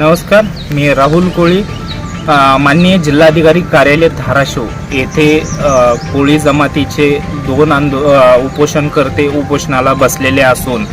नमस्कार मी राहुल कोळी माननीय जिल्हाधिकारी कार्यालय धाराशिव. येथे कोळी जमातीचे दोन आंदो उपोषणकर्ते उपोषणाला बसलेले असून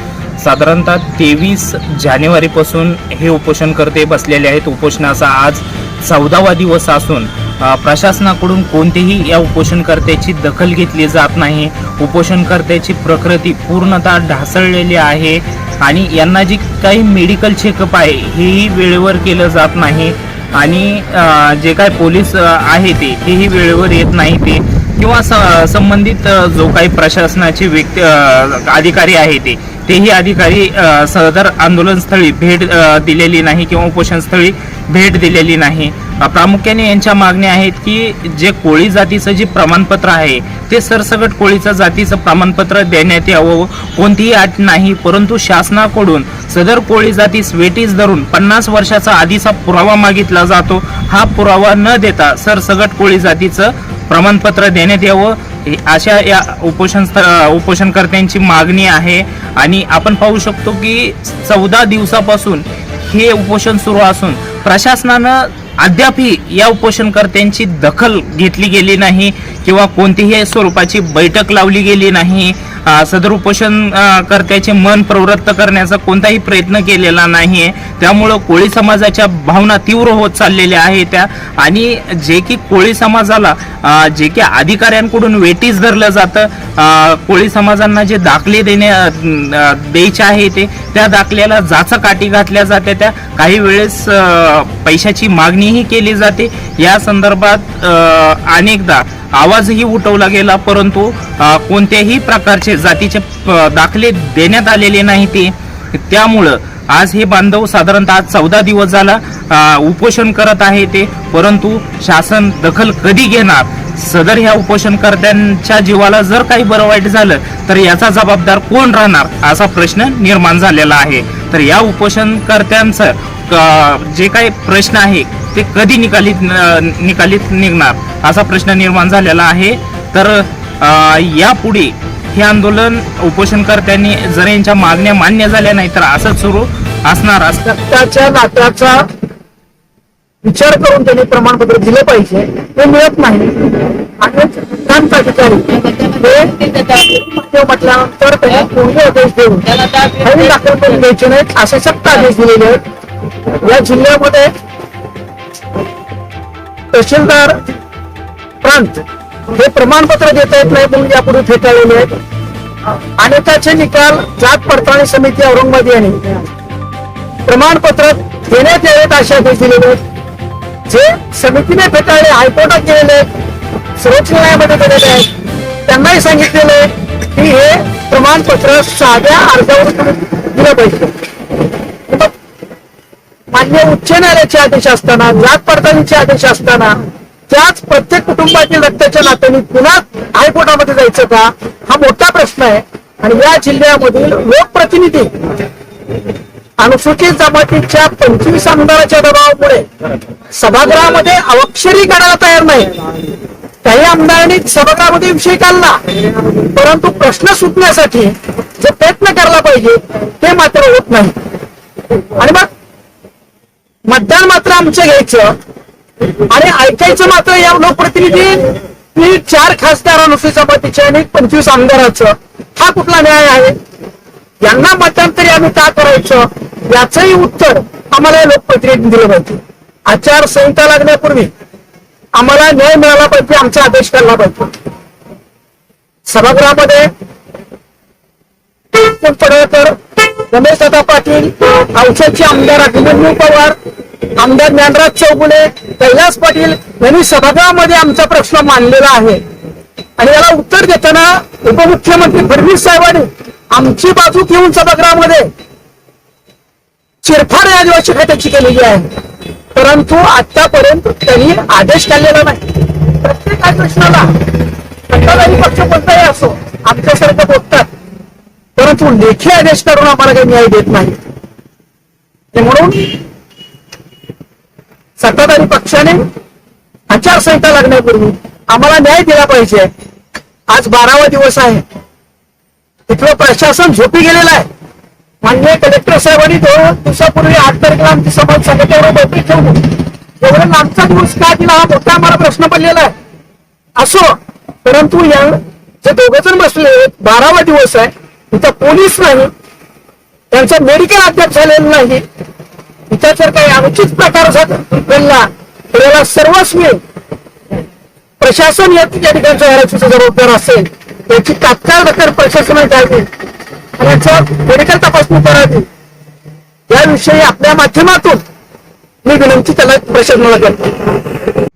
साधारणतः तेवीस जानेवारीपासून हे उपोषणकर्ते बसलेले आहेत. उपोषणाचा आज चौदावा दिवस असून प्रशासनाकडून कोणतेही या उपोषणकर्त्याची दखल घेतली जात नाही. उपोषणकर्त्याची प्रकृती पूर्णतः ढासळलेली आहे आणि यांना जी काही मेडिकल चेकअप आहे हेही वेळेवर केलं जात नाही. आणि जे काय पोलीस आहे ते हेही वेळेवर येत नाही ते. किंवा स- संबंधित जो काही प्रशासनाचे व्यक्ती अधिकारी आहे ते तेही अधिकारी सदर आंदोलनस्थळी भेट दिलेली नाही किंवा उपोषणस्थळी भेट दिलेली नाही. प्रामुख्याने यांच्या मागण्या आहेत की जे कोळी जातीचं जे प्रमाणपत्र आहे ते सरसकट कोळीचं जातीचं प्रमाणपत्र देण्यात यावं कोणतीही अट नाही. परंतु शासनाकडून सदर कोळी जातीस वेटीस धरून पन्नास वर्षाचा आधीचा पुरावा मागितला जातो. हा पुरावा न देता सरसगट कोळी जातीचं प्रमाणपत्र देण्यात यावं. अशा या उपोषण उपोषणकर्त्यांची मागणी आहे. आणि आपण पाहू शकतो की चौदा दिवसापासून हे उपोषण सुरू असून प्रशासनानं अद्यापही या उपोषणकर्त्यांची दखल घेतली गेली नाही किंवा कोणतीही स्वरूपाची बैठक लावली गेली नाही. सदर उपोषण कर्त्याचे मन प्रवृत्त करण्याचा कोणताही प्रयत्न केलेला नाही त्यामुळं कोळी समाजाच्या भावना तीव्र होत चाललेल्या आहेत त्या. आणि जे की कोळी समाजाला जे की अधिकाऱ्यांकडून वेटीस धरलं जातं कोळी समाजांना जे दाखले देणे द्यायचे आहे ते त्या दाखल्याला जाचा काठी घातल्या जाते त्या. काही वेळेस पैशाची मागणीही केली जाते. या संदर्भात अनेकदा आवाजही उठवला गेला परंतु कोणत्याही प्रकारचे जातीचे दाखले देण्यात आलेले नाही ते. त्यामुळं आज हे बांधव साधारणतः आज चौदा दिवस झाला उपोषण करत आहे ते. परंतु शासन दखल कधी घेणार? सदर ह्या उपोषणकर्त्यांच्या जीवाला जर काही बरं वाईट झालं तर याचा जबाबदार कोण राहणार? असा प्रश्न निर्माण झालेला आहे. तर या उपोषणकर्त्यांचं जे काही प्रश्न आहे ते कधी निकालीत न- निकालीत निघणार? असा प्रश्न निर्माण झालेला आहे. तर यापुढे हे आंदोलन उपोषणकर्त्यांनी जर यांच्या मागण्या मान्य झाल्या नाही तर असंच सुरू असणार असतं. रक्ताच्या नात्याचा विचार करून त्यांनी प्रमाणपत्र दिलं पाहिजे. ते मिळत नाही. आणि अधिकारी म्हटल्यानंतर त्यांनी कोणते आदेश देऊन फाईल दाखल करून द्यायचे नाहीत असे सक्त आदेश दिलेले आहेत. या जिल्ह्यामध्ये तहसीलदार प्रांत हे प्रमाणपत्र देता येत नाही म्हणून यापूर्वी फेटाळलेले आहेत. अनेकाचे निकाल जात पडताळणी समिती औरंगाबाद यांनी प्रमाणपत्र देण्यात यावेत असे आदेश दिलेले आहेत. जे समितीने फेटाळले हायकोर्टात गेलेले आहेत सर्वोच्च न्यायालयामध्ये गेलेले आहेत त्यांनाही सांगितलेलं आहे की हे प्रमाणपत्र साध्या अर्जावर दिलं पाहिजे. मान्य उच्च न्यायालयाचे आदेश असताना जात पडताळणीचे आदेश असताना त्याच प्रत्येक कुटुंबातील रक्ताच्या नात्याने पुन्हा हायकोर्टामध्ये जायचं का? हा मोठा प्रश्न आहे. आणि या जिल्ह्यामधील लोकप्रतिनिधी अनुसूचित जमातीच्या पंचवीस आमदाराच्या दबावामुळे सभागृहामध्ये अवक्षरी करायला तयार नाही. काही आमदारांनी सभागृहामध्ये विषय काढला. परंतु प्रश्न सुटण्यासाठी जे प्रयत्न करायला पाहिजे ते मात्र होत नाही. आणि मग मतदान मात्र आमचं घ्यायचं. आणि ऐकायचं मात्र या लोकप्रतिनिधी चार खासदार अनुसूचित जमातीचे आणि पंचवीस आमदाराचं हा कुठला न्याय आहे? यांना मतांतरी आम्ही का करायचं? याचंही उत्तर आम्हाला या लोकप्रतिनिधी दिलं पाहिजे. आचारसंहिता लागण्यापूर्वी आम्हाला न्याय मिळाला पाहिजे आमचा आदेश करायला पाहिजे. सभागृहामध्ये पडळकर रमेश दादा पाटील औषधचे आमदार अभिमन्यू पवार आमदार ज्ञानराज चौगुले कैलास पाटील यांनी सभागृहामध्ये आमचा प्रश्न मांडलेला आहे. आणि याला उत्तर देताना उपमुख्यमंत्री फडणवीस साहेबांनी आमची बाजू घेऊन सभागृहामध्ये चिरफाड आदिवासी खात्याची केलेली आहे. परंतु आतापर्यंत त्यांनी आदेश काढलेला नाही. प्रत्येक प्रश्नाला सत्ताधारी पक्ष कोणताही असो आमच्यासारखं बोलतात. परंतु लेखी आदेश करून आम्हाला काही न्याय देत नाही. म्हणून सत्ताधारी पक्षाने आचारसंहिता लागण्यापूर्वी आम्हाला न्याय दिला पाहिजे. आज बारावा दिवस आहे. इथलं प्रशासन झोपी गेलेलं आहे. मान्य कलेक्टर साहेबांनी दोन दिवसापूर्वी आठ तारखेला आमची समाज संघटनेवर बैठक ठेवली. एवढं लांबचा दिवस का दिला हा मोठा आम्हाला प्रश्न पडलेला आहे. असो परंतु या जे दोघ जण बसले बारावा दिवस आहे. इथं पोलीस नाही. त्यांचा मेडिकल अद्याप झालेला नाही. इथं जर काही अनुचित प्रकार घडला तर याला सर्वस्वी प्रशासन या त्या ठिकाणच्या आरक्षणाचा जबाबदार असेल याची तात्काळ दखल प्रशासनाने घ्यावी. आणि याचं मेडिकल तपासणी करावी. याविषयी आपल्या माध्यमातून मी विनंती त्याला प्रशासनाला करतो.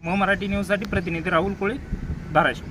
मराठी मराठी न्यूजसाठी प्रतिनिधी राहुल कोळी धाराशिव.